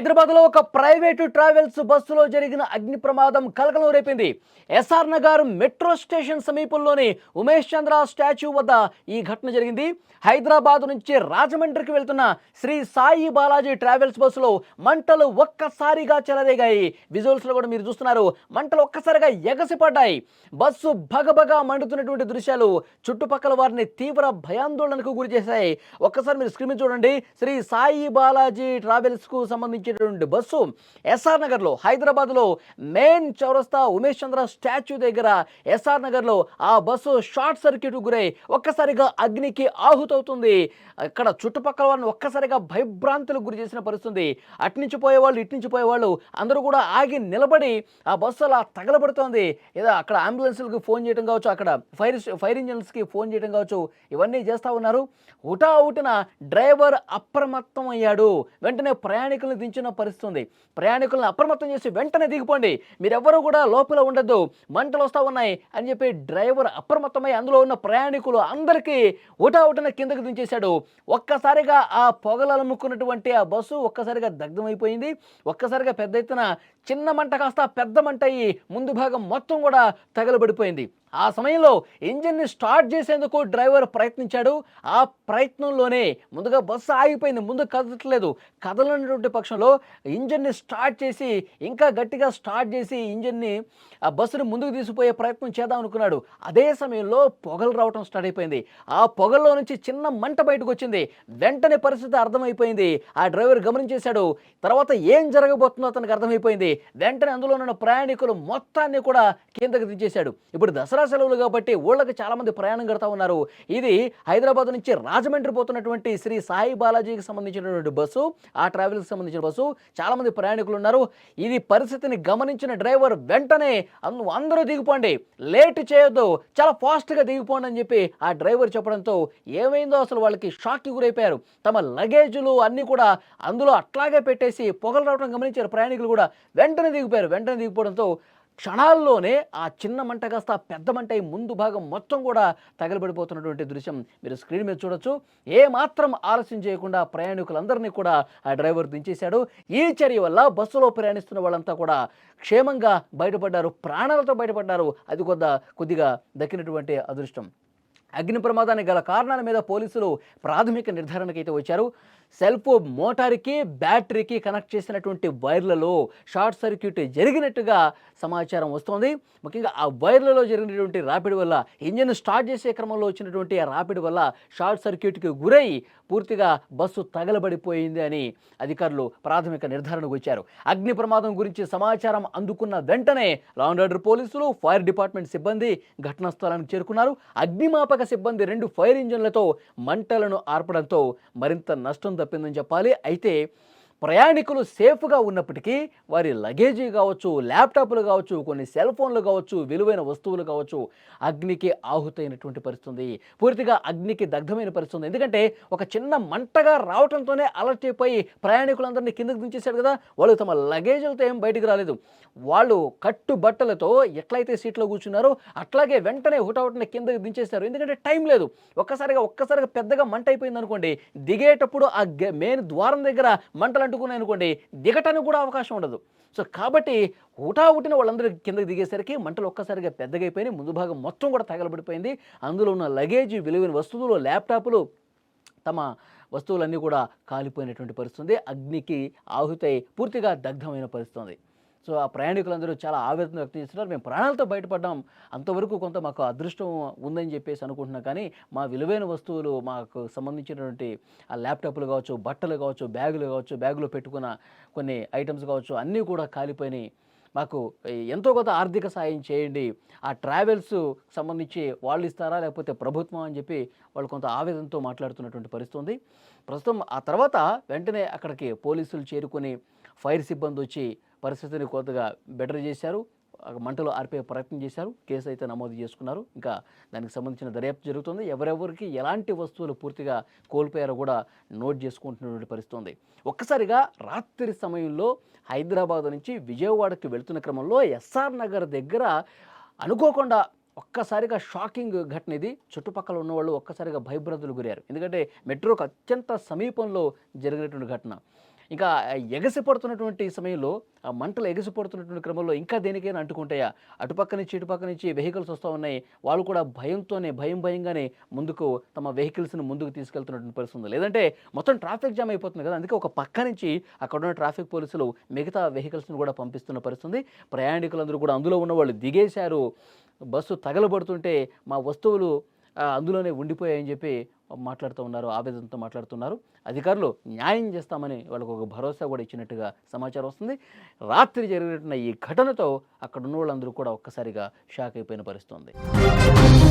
హైదరాబాద్లో ఒక private travels బస్సులో జరిగిన అగ్ని ప్రమాదం కలకలం రేపింది. ఎస్ఆర్ నగర్ మెట్రో స్టేషన్ సమీపంలోని ఉమేష్ చంద్ర స్టాచ్యూ వద్ద ఈ ఘటన జరిగింది. హైదరాబాద్ నుంచి రాజమండ్రికి వెళ్తున్న శ్రీ సాయి బాలాజీ ట్రావెల్స్ బస్సులో మంటలు ఒక్కసారిగా చెలరేగాయి. విజువల్స్లో కూడా మీరు చూస్తున్నారు మంటలు ఒక్కసారిగా ఎగసిపడ్డాయి. బస్సు భగభగా మండుతున్నటువంటి దృశ్యాలు చుట్టుపక్కల వారిని తీవ్ర భయాందోళనకు గురి చేశాయి. ఒక్కసారి మీరు స్క్రీన్ చూడండి. శ్రీ సాయి బాలాజీ ట్రావెల్స్కు సంబంధించినటువంటి బస్సు ఎస్ఆర్ నగర్లో హైదరాబాద్లో హైదరాబాద్లో మెయిన్ చౌరస్తా ఉమేష్ చంద్ర స్టాచ్యూ దగ్గర ఎస్ఆర్ నగర్లో ఆ బస్సు షార్ట్ సర్క్యూట్ గురై ఒక్కసారిగా అగ్నికి ఆహుతవుతుంది. అక్కడ చుట్టుపక్కల వారిని ఒక్కసారిగా భయభ్రాంతులకు గురి చేసిన పరిస్థితుంది. అటు నుంచి పోయేవాళ్ళు ఇట్నుంచి పోయేవాళ్ళు అందరూ కూడా ఆగి నిలబడి ఆ బస్సు అలా తగలబడుతోంది. ఏదో అక్కడ అంబులెన్స్లకు ఫోన్ చేయడం కావచ్చు అక్కడ ఫైర్ ఫైర్ ఇంజన్స్కి ఫోన్ చేయడం కావచ్చు ఇవన్నీ చేస్తూ ఉన్నారు. హుటా హుటిన డ్రైవర్ అప్రమత్తం అయ్యాడు వెంటనే ప్రయాణికులను దించిన పరిస్థితి ఉంది ప్రయాణికులను అప్రమత్తం చేసి వెంటనే దిగిపోండి. మీరెవ్వరూ కూడా లోపల ఉండద్దు. మంటలు వస్తూ ఉన్నాయి అని చెప్పి డ్రైవర్ అప్రమత్తమై అందులో ఉన్న ప్రయాణికులు అందరికీ ఉటావుటన కిందకు కిందకి దించేశాడు. ఒక్కసారిగా ఆ పొగలముకున్నటువంటి ఆ బస్సు ఒక్కసారిగా దగ్ధమైపోయింది. ఒక్కసారిగా పెద్ద ఎత్తున చిన్న మంట కాస్త పెద్ద మంట అయ్యి ముందు భాగం మొత్తం కూడా తగలబడిపోయింది. ఆ సమయంలో ఇంజిన్ని స్టార్ట్ చేసేందుకు డ్రైవర్ ప్రయత్నించాడు. ఆ ప్రయత్నంలోనే ముందుగా బస్సు ఆగిపోయింది. ముందు కదలట్లేదు. కదలనటువంటి పక్షంలో ఇంజిన్ని స్టార్ట్ చేసి ఇంకా గట్టిగా స్టార్ట్ చేసి ఇంజిన్ని ఆ బస్సుని ముందుకు తీసుకుపోయే ప్రయత్నం చేద్దాం అనుకున్నాడు. అదే సమయంలో పొగలు రావటం స్టార్ట్ అయిపోయింది. ఆ పొగల్లో నుంచి చిన్న మంట బయటకు వచ్చింది. వెంటనే పరిస్థితి అర్థమైపోయింది. ఆ డ్రైవర్ గమనించేశాడు. తర్వాత ఏం జరగబోతుందో అతనికి అర్థమైపోయింది. వెంటనే అందులో ఉన్న ప్రయాణికులు మొత్తాన్ని కూడా కిందకు దించేశాడు. ఇప్పుడు దసరా సెలవులు కాబట్టి ఊళ్ళకి చాలామంది ప్రయాణం కడతా ఉన్నారు. ఇది హైదరాబాద్ నుంచి రాజమండ్రి పోతున్నటువంటి శ్రీ సాయి బాలాజీకి సంబంధించినటువంటి బస్సు ఆ ట్రావెల్కి సంబంధించిన బస్సు. చాలామంది ప్రయాణికులు ఉన్నారు. ఇది పరిస్థితిని గమనించిన డ్రైవర్ వెంటనే అందరూ దిగిపోండి. లేట్ చేయొద్దు. చాలా ఫాస్ట్గా దిగిపోండి అని చెప్పి ఆ డ్రైవర్ చెప్పడంతో ఏమైందో అసలు వాళ్ళకి షాక్కి గురైపోయారు. తమ లగేజులు అన్నీ కూడా అందులో అట్లాగే పెట్టేసి పొగలు రావడం గమనించారు ప్రయాణికులు కూడా. వెంటనే దిగిపోయారు. వెంటనే దిగిపోవడంతో క్షణాల్లోనే ఆ చిన్న మంట కాస్త పెద్ద మంట ముందు భాగం మొత్తం కూడా తగలబడిపోతున్నటువంటి దృశ్యం. మీరు స్క్రీన్ మీద చూడొచ్చు. ఏ మాత్రం ఆలస్యం చేయకుండా ప్రయాణికులందరినీ కూడా ఆ డ్రైవర్ దించేశాడు. ఈ చర్య వల్ల బస్సులో ప్రయాణిస్తున్న వాళ్ళంతా కూడా క్షేమంగా బయటపడ్డారు. ప్రాణాలతో బయటపడ్డారు. అది కొద్ద కొద్దిగా దక్కినటువంటి అదృష్టం. అగ్ని ప్రమాదానికి గల కారణాల మీద పోలీసులు ప్రాథమిక నిర్ధారణకైతే వచ్చారు. సెల్ ఫోన్ మోటార్కి బ్యాటరీకి కనెక్ట్ చేసినటువంటి వైర్లలో షార్ట్ సర్క్యూట్ జరిగినట్టుగా సమాచారం వస్తోంది. ముఖ్యంగా ఆ వైర్లలో జరిగినటువంటి రాపిడ్ వల్ల ఇంజిన్ స్టార్ట్ చేసే క్రమంలో వచ్చినటువంటి ఆ రాపిడ్ వల్ల షార్ట్ సర్క్యూట్కి గురై పూర్తిగా బస్సు తగలబడిపోయింది అని అధికారులు ప్రాథమిక నిర్ధారణకు వచ్చారు. అగ్ని ప్రమాదం గురించి సమాచారం అందుకున్న వెంటనే లా ఆర్డర్ పోలీసులు ఫైర్ డిపార్ట్మెంట్ సిబ్బంది ఘటనా స్థలానికి చేరుకున్నారు. అగ్నిమాపక సిబ్బంది రెండు ఫైర్ ఇంజన్లతో మంటలను ఆర్పడంతో మరింత నష్టం తప్పిందని చెప్పాలి. అయితే ప్రయాణికులు సేఫ్గా ఉన్నప్పటికీ వారి లగేజీ కావచ్చు ల్యాప్టాప్లు కావచ్చు కొన్ని సెల్ ఫోన్లు కావచ్చు విలువైన వస్తువులు కావచ్చు అగ్నికి ఆహుతైనటువంటి పరిస్థితుంది. పూర్తిగా అగ్నికి దగ్ధమైన పరిస్థితుంది. ఎందుకంటే ఒక చిన్న మంటగా రావడంతోనే అలర్ట్ అయిపోయి ప్రయాణికులందరినీ కిందకు దించేశాడు కదా వాళ్ళు తమ లగేజీలతో ఏం బయటికి రాలేదు. వాళ్ళు కట్టు బట్టలతో ఎట్లయితే సీట్లో కూర్చున్నారో అట్లాగే వెంటనే హుటాహుటిన కిందకి దించేశారు. ఎందుకంటే టైం లేదు. ఒక్కసారిగా ఒక్కసారిగా పెద్దగా మంట అయిపోయింది అనుకోండి దిగేటప్పుడు ఆ మెయిన్ ద్వారం దగ్గర మంటలు అంటుకున్నాయి అనుకోండి దిగటానికి కూడా అవకాశం ఉండదు. సో కాబట్టి హుటాహుటిన వాళ్ళందరూ కిందకి దిగేసరికి మంటలు ఒక్కసారిగా పెద్దగైపోయినాయి ముందు భాగం మొత్తం కూడా తగలబడిపోయింది. అందులో ఉన్న లగేజ్ విలువైన వస్తువులు ల్యాప్టాప్లు తమ వస్తువులన్నీ కూడా కాలిపోయినటువంటి పరిస్థితుంది. అగ్నికి ఆహుతై పూర్తిగా దగ్ధమైన పరిస్థితుంది. సో ఆ ప్రయాణికులందరూ చాలా ఆవేదన వ్యక్తం చేస్తున్నారు. మేము ప్రాణాలతో బయటపడ్డాం. అంతవరకు కొంత మాకు అదృష్టం ఉందని చెప్పేసి అనుకుంటున్నాం కానీ మా విలువైన వస్తువులు మాకు సంబంధించినటువంటి ఆ ల్యాప్టాప్లు కావచ్చు బట్టలు కావచ్చు బ్యాగులు కావచ్చు బ్యాగులో పెట్టుకున్న కొన్ని ఐటమ్స్ కావచ్చు అన్నీ కూడా కాలిపోయినాయి. మాకు ఎంతో కొంత ఆర్థిక సాయం చేయండి. ఆ ట్రావెల్స్ సంబంధించి వాళ్ళు ఇస్తారా లేకపోతే ప్రభుత్వం అని చెప్పి వాళ్ళు కొంత ఆవేదనతో మాట్లాడుతున్నటువంటి పరిస్థితి ఉంది. ప్రస్తుతం ఆ తర్వాత వెంటనే అక్కడికి పోలీసులు చేరుకొని ఫైర్ సిబ్బంది వచ్చి పరిస్థితిని కొద్దిగా బెటర్ చేశారు. మంటలు ఆర్పే ప్రయత్నం చేశారు. కేసు అయితే నమోదు చేసుకున్నారు. ఇంకా దానికి సంబంధించిన దర్యాప్తు జరుగుతుంది. ఎవరెవరికి ఎలాంటి వస్తువులు పూర్తిగా కోల్పోయారో కూడా నోట్ చేసుకుంటున్నటువంటి పరిస్థితి ఉంది. ఒక్కసారిగా రాత్రి సమయంలో హైదరాబాద్ నుంచి విజయవాడకి వెళ్తున్న క్రమంలో ఎస్ఆర్ నగర్ దగ్గర అనుకోకుండా ఒక్కసారిగా షాకింగ్ ఘటన ఇది. చుట్టుపక్కల ఉన్న వాళ్ళు ఒక్కసారిగా భయభ్రతలు గురయ్యారు. ఎందుకంటే మెట్రోకు అత్యంత సమీపంలో జరిగినటువంటి ఘటన. ఇంకా ఎగసిపడుతున్నటువంటి సమయంలో ఆ మంటలు ఎగసిపడుతున్నటువంటి క్రమంలో ఇంకా దేనికైనా అంటుకుంటాయా? అటుపక్క నుంచి ఇటుపక్క నుంచి వెహికల్స్ వస్తూ ఉన్నాయి. వాళ్ళు కూడా భయంతోనే భయం భయంగానే ముందుకు తమ వెహికల్స్ని ముందుకు తీసుకెళ్తున్నటువంటి పరిస్థితి ఉంది. లేదంటే మొత్తం ట్రాఫిక్ జామ్ అయిపోతుంది కదా. అందుకే ఒక పక్క నుంచి అక్కడ ఉన్న ట్రాఫిక్ పోలీసులు మిగతా వెహికల్స్ని కూడా పంపిస్తున్న పరిస్థితి ప్రయాణికులందరూ కూడా అందులో ఉన్న వాళ్ళు దిగేశారు. బస్సు తగలబడుతుంటే మా వస్తువులు అందులోనే ఉండిపోయాయని చెప్పి మాట్లాడుతూ ఉన్నారు ఆవేదనతో మాట్లాడుతున్నారు అధికారులు న్యాయం చేస్తామని వాళ్ళకు ఒక భరోసా కూడా ఇచ్చినట్టుగా సమాచారం వస్తుంది. రాత్రి జరిగినట్టున్న ఈ ఘటనతో అక్కడ ఉన్న వాళ్ళందరూ కూడా ఒక్కసారిగా షాక్ అయిపోయిన పరిస్థితి